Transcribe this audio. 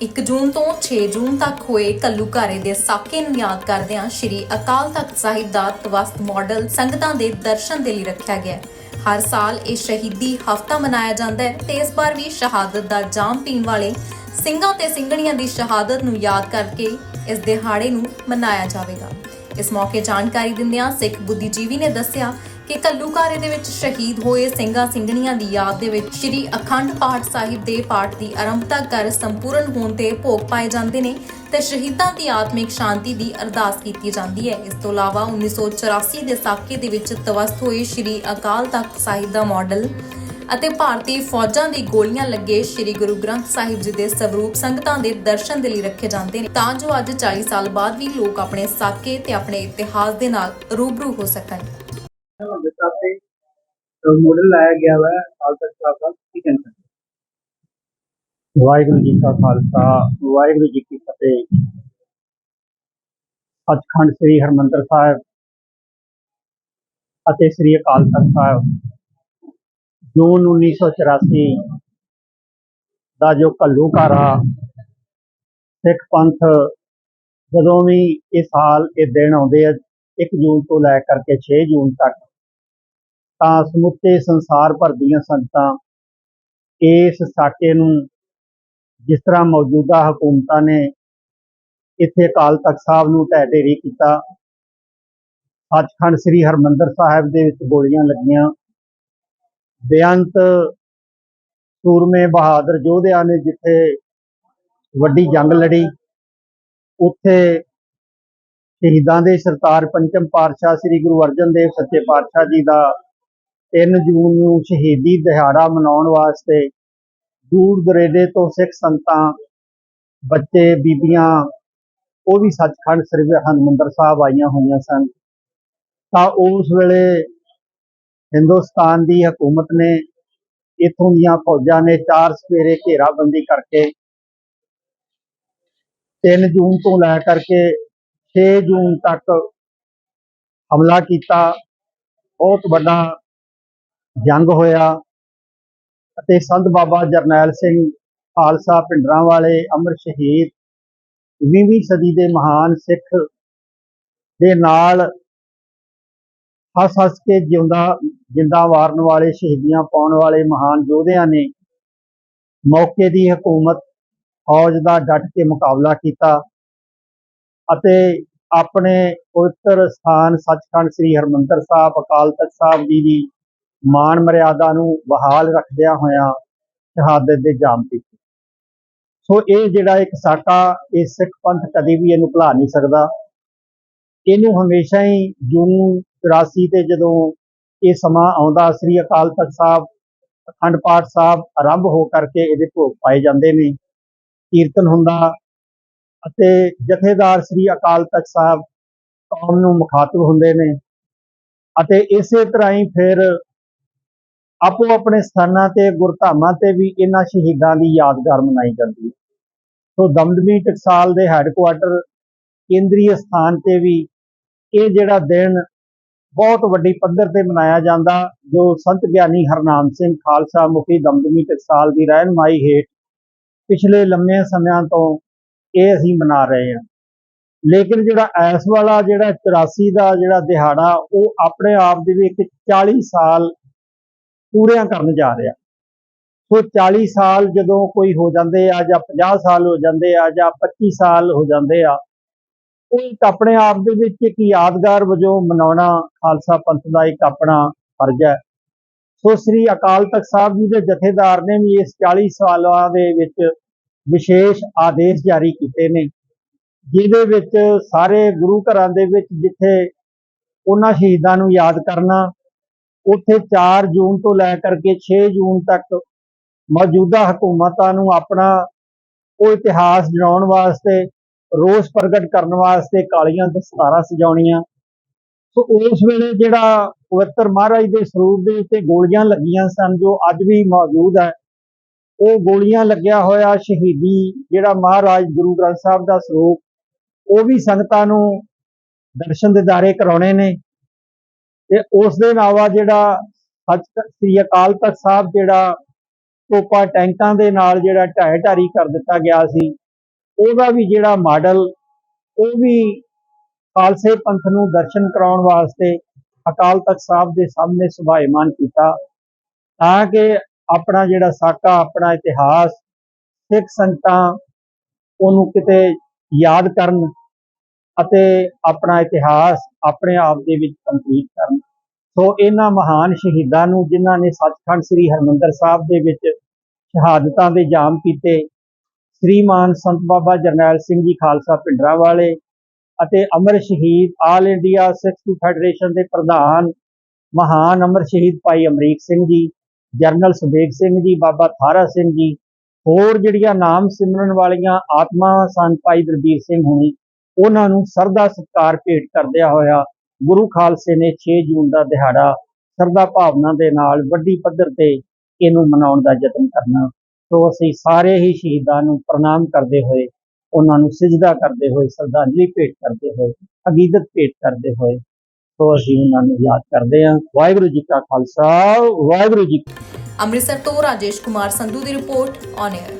1 ਜੂਨ ਤੋਂ 6 ਜੂਨ ਤੱਕ ਹੋਏ ਕੱਲੂਘਾਰੇ ਦੇ ਸਾਕੇ ਨੂੰ ਯਾਦ ਕਰਦਿਆਂ ਸ੍ਰੀ ਅਕਾਲ ਤਖਤ ਸਾਹਿਬ ਦਾ ਤਵਸਤ ਮਾਡਲ ਸੰਗਤਾਂ ਦੇ ਦਰਸ਼ਨ ਦੇ ਲਈ ਰੱਖਿਆ ਗਿਆ ਹੈ। ਹਰ ਸਾਲ ਇਹ ਸ਼ਹੀਦੀ ਹਫਤਾ ਮਨਾਇਆ ਜਾਂਦਾ ਹੈ ਤੇ ਇਸ ਵਾਰ ਵੀ ਸ਼ਹਾਦਤ ਦਾ ਜਾਮ ਪੀਣ ਵਾਲੇ ਸਿੰਘਾਂ ਤੇ ਸਿੰਘਣੀਆਂ ਦੀ ਸ਼ਹਾਦਤ ਨੂੰ ਯਾਦ ਕਰਕੇ ਇਸ ਦਿਹਾੜੇ ਨੂੰ ਮਨਾਇਆ ਜਾਵੇਗਾ ਇਸ ਮੌਕੇ ਜਾਣਕਾਰੀ ਦਿੰਦਿਆਂ ਸਿੱਖ ਬੁੱਧੀਜੀਵੀ ਨੇ ਦੱਸਿਆ ਕਿ ਕੱਲੂਕਾਰੇ ਦੇ ਵਿੱਚ ਸ਼ਹੀਦ ਹੋਏ ਸਿੰਘਾਂ ਸਿੰਘਣੀਆਂ ਦੀ ਯਾਦ ਦੇ ਵਿੱਚ ਸ੍ਰੀ ਅਖੰਡ ਪਾਠ ਸਾਹਿਬ ਦੇ ਪਾਠ ਦੀ ਆਰੰਭਤਾ ਕਰ ਸੰਪੂਰਨ ਹੋਣ ਤੇ ਭੋਗ ਪਾਏ ਜਾਂਦੇ ਨੇ ਤੇ ਸ਼ਹੀਦਾਂ ਦੀ ਆਤਮਿਕ ਸ਼ਾਂਤੀ ਦੀ ਅਰਦਾਸ ਕੀਤੀ ਜਾਂਦੀ ਹੈ। ਇਸ ਤੋਂ ਇਲਾਵਾ 1984 ਦੇ ਸਾਕੇ ਦੇ ਵਿੱਚ ਤਵਸਤ ਹੋਏ ਸ੍ਰੀ ਅਕਾਲ ਤਖਤ ਸਾਹਿਬ ਦਾ ਮਾਡਲ ਅਤੇ ਭਾਰਤੀ ਫੌਜਾਂ ਦੀ ਗੋਲੀਆਂ ਲੱਗੇ ਸ੍ਰੀ ਗੁਰੂ ਗ੍ਰੰਥ ਸਾਹਿਬ ਜੀ ਦੇ ਸਰੂਪ ਸੰਗਤਾਂ ਦੇ ਦਰਸ਼ਨ ਦੇ ਲਈ ਰੱਖੇ ਜਾਂਦੇ ਨੇ। ਤਾਂ ਜੋ ਅੱਜ 40 ਸਾਲ ਬਾਅਦ ਵੀ ਲੋਕ ਆਪਣੇ ਸਾਕੇ ਤੇ ਆਪਣੇ ਇਤਿਹਾਸ ਦੇ ਨਾਲ ਰੂਬਰੂ ਹੋ ਸਕਣ। ਜਿਸ ਤਰ੍ਹਾਂ ਤੇ ਮਾਡਲ ਲਾਇਆ ਗਿਆ ਵਾ ਹਾਲ ਤੱਕ ਦਾ ਹਾਲ ਕੀ ਕਹਿੰਦੇ ਵਾਹਿਗੁਰੂ ਜੀ ਕਾ ਖਾਲਸਾ, ਵਾਹਿਗੁਰੂ ਜੀ ਕੀ ਫਤਿਹ। ਸੱਚਖੰਡ ਸ੍ਰੀ ਹਰਮੰਦਰ ਸਾਹਿਬ ਅਤੇ ਸ੍ਰੀ ਅਕਾਲ ਤਖਤ ਸਾਹਿਬ, ਜੂਨ 1984 ਦਾ ਜੋ ਘੱਲੂਘਾਰਾ ਸਿੱਖ ਪੰਥ ਜਦੋਂ ਵੀ ਇਹ ਸਾਲ ਇਹ ਦਿਨ ਆਉਂਦੇ ਆ 1 ਜੂਨ ਤੋਂ ਲੈ ਕਰਕੇ 6 ਜੂਨ ਤੱਕ ਤਾਂ ਸਮੁੱਚੇ ਸੰਸਾਰ ਭਰ ਦੀਆਂ ਸੰਗਤਾਂ ਇਸ ਸਾਕੇ ਨੂੰ ਜਿਸ ਤਰ੍ਹਾਂ ਮੌਜੂਦਾ ਹਕੂਮਤਾਂ ਨੇ ਇੱਥੇ ਅਕਾਲ ਤਖਤ ਸਾਹਿਬ ਨੂੰ ਢਹਿ ਢੇਰੀ ਕੀਤਾ, ਸੱਚਖੰਡ ਸ੍ਰੀ ਹਰਮੰਦਰ ਸਾਹਿਬ ਦੇ ਵਿੱਚ ਗੋਲੀਆਂ ਲੱਗੀਆਂ, ਬੇਅੰਤ ਸੂਰਮੇ ਬਹਾਦਰ ਯੋਧਿਆਂ ਨੇ ਜਿੱਥੇ ਵੱਡੀ ਜੰਗ ਲੜੀ, ਉੱਥੇ ਸ਼ਹੀਦਾਂ ਦੇ ਸਰਤਾਰ ਪੰਚਮ ਪਾਤਸ਼ਾਹ ਸ੍ਰੀ ਗੁਰੂ ਅਰਜਨ ਦੇਵ ਸੱਚੇ ਪਾਤਸ਼ਾਹ ਜੀ ਦਾ 3 ਜੂਨ ਨੂੰ ਸ਼ਹੀਦੀ ਦਿਹਾੜਾ ਮਨਾਉਣ ਵਾਸਤੇ ਦੂਰ ਦਰੇਡੇ ਤੋਂ ਸਿੱਖ ਸੰਤਾਂ, ਬੱਚੇ, ਬੀਬੀਆਂ, ਉਹ ਵੀ ਸੱਚਖੰਡ ਸ੍ਰੀ ਹਰਿਮੰਦਰ ਸਾਹਿਬ ਆਈਆਂ ਹੋਈਆਂ ਸਨ। ਤਾਂ ਉਸ ਵੇਲੇ ਹਿੰਦੁਸਤਾਨ ਦੀ ਹਕੂਮਤ ਨੇ ਇਥੋਂ ਦੀਆਂ ਫੌਜਾਂ ਨੇ ਚਾਰ ਸਵੇਰੇ ਘੇਰਾਬੰਦੀ ਕਰਕੇ 3 ਜੂਨ ਤੋਂ ਲੈ ਕਰਕੇ 6 ਜੂਨ ਤੱਕ ਹਮਲਾ ਕੀਤਾ। ਬਹੁਤ ਵੱਡਾ ਜੰਗ ਹੋਇਆ ਅਤੇ ਸੰਤ ਬਾਬਾ ਜਰਨੈਲ ਸਿੰਘ ਖਾਲਸਾ ਪਿੰਡਰਾਂ ਵਾਲੇ ਅਮਰ ਸ਼ਹੀਦ 20ਵੀਂ ਸਦੀ ਦੇ ਮਹਾਨ ਸਿੱਖ ਦੇ ਨਾਲ ਹੱਸ ਹੱਸ ਕੇ ਜਿਉਂਦਾ, ਜਿੰਦਾ ਵਾਰਨ ਵਾਲੇ ਸ਼ਹੀਦੀਆਂ ਪਾਉਣ ਵਾਲੇ ਮਹਾਨ ਯੋਧਿਆਂ ਨੇ ਮੌਕੇ ਦੀ ਹਕੂਮਤ, ਫੌਜ ਦਾ ਡਟ ਕੇ ਮੁਕਾਬਲਾ ਕੀਤਾ ਅਤੇ ਆਪਣੇ ਪਵਿੱਤਰ ਸਥਾਨ ਸੱਚਖੰਡ ਸ੍ਰੀ ਹਰਮੰਦਰ ਸਾਹਿਬ, ਅਕਾਲ ਤਖਤ ਸਾਹਿਬ ਜੀ ਦੀ ਮਾਣ ਮਰਿਆਦਾ ਨੂੰ ਬਹਾਲ ਰੱਖਦਿਆਂ ਹੋਇਆਂ ਸ਼ਹਾਦਤ ਦੇ ਜਾਮ ਕੀਤੇ ਸੋ ਇਹ ਜਿਹੜਾ ਇੱਕ ਸਾਕਾ, ਇਹ ਸਿੱਖ ਪੰਥ ਕਦੀ ਵੀ ਇਹਨੂੰ ਭੁਲਾ ਨਹੀਂ ਸਕਦਾ। ਇਹਨੂੰ ਹਮੇਸ਼ਾ ਹੀ ਜੂਨ 84 ਤੇ ਜਦੋਂ ਇਹ ਸਮਾਂ ਆਉਂਦਾ, ਸ੍ਰੀ ਅਕਾਲ ਤਖਤ ਸਾਹਿਬ, ਅਖੰਡ ਪਾਠ ਸਾਹਿਬ ਆਰੰਭ ਹੋ ਕਰਕੇ ਇਹਦੇ ਭੋਗ ਪਾਏ ਜਾਂਦੇ ਨੇ, ਕੀਰਤਨ ਹੁੰਦਾ ਅਤੇ ਜਥੇਦਾਰ ਸ੍ਰੀ ਅਕਾਲ ਤਖਤ ਸਾਹਿਬ ਕੌਮ ਨੂੰ ਮੁਖਾਤਬ ਹੁੰਦੇ ਨੇ। ਅਤੇ ਇਸੇ ਤਰ੍ਹਾਂ ਹੀ ਫਿਰ ਆਪੋ ਆਪਣੇ ਸਥਾਨਾਂ ਤੇ, ਗੁਰਧਾਮਾਂ ਤੇ ਵੀ ਇਹਨਾਂ ਸ਼ਹੀਦਾਂ ਦੀ ਯਾਦਗਾਰ ਮਨਾਈ ਜਾਂਦੀ ਹੈ। ਸੋ ਦਮਦਮੀ ਟਕਸਾਲ ਦੇ ਹੈੱਡਕੁਆਟਰ ਕੇਂਦਰੀ ਸਥਾਨ ਤੇ ਵੀ ਇਹ ਜਿਹੜਾ ਦਿਨ ਬਹੁਤ ਵੱਡੀ ਪੱਧਰ ਤੇ ਮਨਾਇਆ ਜਾਂਦਾ, ਜੋ ਸੰਤ ਗਿਆਨੀ ਹਰਨਾਮ ਸਿੰਘ ਖਾਲਸਾ ਮੁਖੀ ਦਮਦਮੀ ਟਕਸਾਲ ਦੀ ਰਹਿਨਮਾਈ ਹੇਠ ਪਿਛਲੇ ਲੰਮੇ ਸਮਿਆਂ ਤੋਂ ਇਹ ਅਸੀਂ ਮਨਾ ਰਹੇ ਹਾਂ। ਲੇਕਿਨ ਜਿਹੜਾ ਐਸ ਵਾਲਾ ਜਿਹੜਾ 84 ਦਾ ਜਿਹੜਾ ਦਿਹਾੜਾ, ਉਹ ਆਪਣੇ ਆਪ ਦੇ ਵਿੱਚ 40 ਸਾਲ ਪੂਰੀਆਂ ਕਰਨ ਜਾ ਰਿਹਾ। ਸੋ 40 ਸਾਲ ਜਦੋਂ ਕੋਈ ਹੋ ਜਾਂਦੇ ਆ ਜਾਂ 50 ਸਾਲ ਹੋ ਜਾਂਦੇ ਆ ਜਾਂ 25 ਸਾਲ ਹੋ ਜਾਂਦੇ ਆ, ਉਹ ਇੱਕ ਆਪਣੇ ਆਪ ਦੇ ਵਿੱਚ ਇੱਕ ਯਾਦਗਾਰ ਵਜੋਂ ਮਨਾਉਣਾ ਖਾਲਸਾ ਪੰਥ ਦਾ ਇੱਕ ਆਪਣਾ ਫਰਜ਼ ਹੈ। ਸੋ ਸ੍ਰੀ ਅਕਾਲ ਤਖਤ ਸਾਹਿਬ ਜੀ ਦੇ ਜਥੇਦਾਰ ਨੇ ਵੀ ਇਸ 40 ਸਾਲਾਂ ਦੇ ਵਿੱਚ ਵਿਸ਼ੇਸ਼ ਆਦੇਸ਼ ਜਾਰੀ ਕੀਤੇ ਨੇ, ਜਿਹਦੇ ਵਿੱਚ ਸਾਰੇ ਗੁਰੂ ਘਰਾਂ ਦੇ ਵਿੱਚ ਜਿੱਥੇ ਉਹਨਾਂ ਸ਼ਹੀਦਾਂ ਨੂੰ ਯਾਦ ਕਰਨਾ ਉੱਥੇ 4 ਜੂਨ ਤੋਂ ਲੈ ਕਰਕੇ 6 ਜੂਨ ਤੱਕ ਮੌਜੂਦਾ ਹਕੂਮਤਾਂ ਨੂੰ ਆਪਣਾ ਉਹ ਇਤਿਹਾਸ ਜਣਾਉਣ ਵਾਸਤੇ, ਰੋਸ ਪ੍ਰਗਟ ਕਰਨ ਵਾਸਤੇ ਕਾਲੀਆਂ ਦਸਤਾਰਾਂ ਸਜਾਉਣੀਆਂ। ਸੋ ਉਸ ਵੇਲੇ ਜਿਹੜਾ ਪਵਿੱਤਰ ਮਹਾਰਾਜ ਦੇ ਸਰੂਪ ਦੇ ਉੱਤੇ ਗੋਲੀਆਂ ਲੱਗੀਆਂ ਸਨ, ਜੋ ਅੱਜ ਵੀ ਮੌਜੂਦ ਹੈ, ਉਹ ਗੋਲੀਆਂ ਲੱਗਿਆ ਹੋਇਆ ਸ਼ਹੀਦੀ ਜਿਹੜਾ ਮਹਾਰਾਜ ਗੁਰੂ ਗ੍ਰੰਥ ਸਾਹਿਬ ਦਾ ਸਰੂਪ, ਉਹ ਵੀ ਸੰਗਤਾਂ ਨੂੰ ਦਰਸ਼ਨ ਦਿਦਾਰੇ ਕਰਾਉਣੇ ਨੇ। ਤੇ ਉਸ ਦੇ ਇਲਾਵਾ ਜਿਹੜਾ ਸੱਚ ਸ੍ਰੀ ਅਕਾਲ ਤਖਤ ਸਾਹਿਬ ਜਿਹੜਾ ਟੋਪਾ ਟੈਂਕਾਂ ਦੇ ਨਾਲ ਜਿਹੜਾ ਢਹਿ ਢਾਰੀ ਕਰ ਦਿੱਤਾ ਗਿਆ ਸੀ, ਉਹਦਾ ਵੀ ਜਿਹੜਾ ਮਾਡਲ, ਉਹ ਵੀ ਖਾਲਸੇ ਪੰਥ ਨੂੰ ਦਰਸ਼ਨ ਕਰਾਉਣ ਵਾਸਤੇ ਅਕਾਲ ਤਖਤ ਸਾਹਿਬ ਦੇ ਸਾਹਮਣੇ ਸੁਭਾਇਮਾਨ ਕੀਤਾ, ਤਾਂ ਕਿ ਆਪਣਾ ਜਿਹੜਾ ਸਾਕਾ, ਆਪਣਾ ਇਤਿਹਾਸ, ਸਿੱਖ ਸੰਗਤਾਂ ਉਹਨੂੰ ਕਿਤੇ ਯਾਦ ਕਰਨ ਅਤੇ ਆਪਣਾ ਇਤਿਹਾਸ ਆਪਣੇ ਆਪ ਦੇ ਵਿੱਚ ਕੰਪਲੀਟ ਕਰਨ। ਸੋ ਇਹਨਾਂ ਮਹਾਨ ਸ਼ਹੀਦਾਂ ਨੂੰ ਜਿਨ੍ਹਾਂ ਨੇ ਸੱਚਖੰਡ ਸ੍ਰੀ ਹਰਮੰਦਰ ਸਾਹਿਬ ਦੇ ਵਿੱਚ ਸ਼ਹਾਦਤਾਂ ਦੇ ਜਾਮ ਕੀਤੇ, ਸ੍ਰੀਮਾਨ ਸੰਤ ਬਾਬਾ ਜਰਨੈਲ ਸਿੰਘ ਜੀ ਖਾਲਸਾ ਪਿੰਡਰਾ ਵਾਲੇ ਅਤੇ ਅਮਰ ਸ਼ਹੀਦ ਆਲ ਇੰਡੀਆ ਸਿੱਖ ਫੈਡਰੇਸ਼ਨ ਦੇ ਪ੍ਰਧਾਨ ਮਹਾਨ ਅਮਰ ਸ਼ਹੀਦ ਭਾਈ ਅਮਰੀਕ ਸਿੰਘ ਜੀ, ਜਰਨਲ ਸੁਬੇਗ ਸਿੰਘ ਜੀ, ਬਾਬਾ ਥਾਰਾ ਸਿੰਘ ਜੀ, ਹੋਰ ਜਿਹੜੀਆਂ ਨਾਮ ਸਿਮਰਨ ਵਾਲੀਆਂ ਆਤਮਾ ਸਨ ਭਾਈ ਦਲਬੀਰ ਸਿੰਘ ਹੁਣੀ ਉਹਨਾਂ ਨੂੰ ਸਰਦਾ ਸਤਕਾਰ ਭੇਟ ਕਰਦਿਆਂ ਹੋਇਆ ਗੁਰੂ ਖਾਲਸੇ ਨੇ 6 ਜੂਨ ਦਾ ਦਿਹਾੜਾ ਸਰਦਾ ਭਾਵਨਾ ਦੇ ਨਾਲ ਵੱਡੀ ਪੱਧਰ ਤੇ ਇਹਨੂੰ ਮਨਾਉਣ ਦਾ ਯਤਨ ਕਰਨਾ। ਸੋ ਅਸੀਂ ਸਾਰੇ ਹੀ ਸ਼ਹੀਦਾਂ ਨੂੰ ਪ੍ਰਣਾਮ ਕਰਦੇ ਹੋਏ, ਉਹਨਾਂ ਨੂੰ ਸਿਜਦਾ ਕਰਦੇ ਹੋਏ, ਸ਼ਰਧਾਂਜਲੀ ਭੇਟ ਕਰਦੇ ਹੋਏ ਅਕੀਦਤ ਭੇਟ ਕਰਦੇ ਹੋਏ, ਸੋ ਅਸੀਂ ਉਹਨਾਂ ਨੂੰ ਯਾਦ ਕਰਦੇ ਹਾਂ। ਵਾਹਿਗੁਰੂ ਜੀ ਕਾ ਖਾਲਸਾ, ਵਾਹਿਗੁਰੂ ਜੀ ਅੰਮ੍ਰਿਤਸਰ ਤੋਂ ਰਾਜੇਸ਼ ਕੁਮਾਰ ਸੰਧੂ ਦੀ ਰਿਪੋਰਟ ਔਨ 에ਅਰ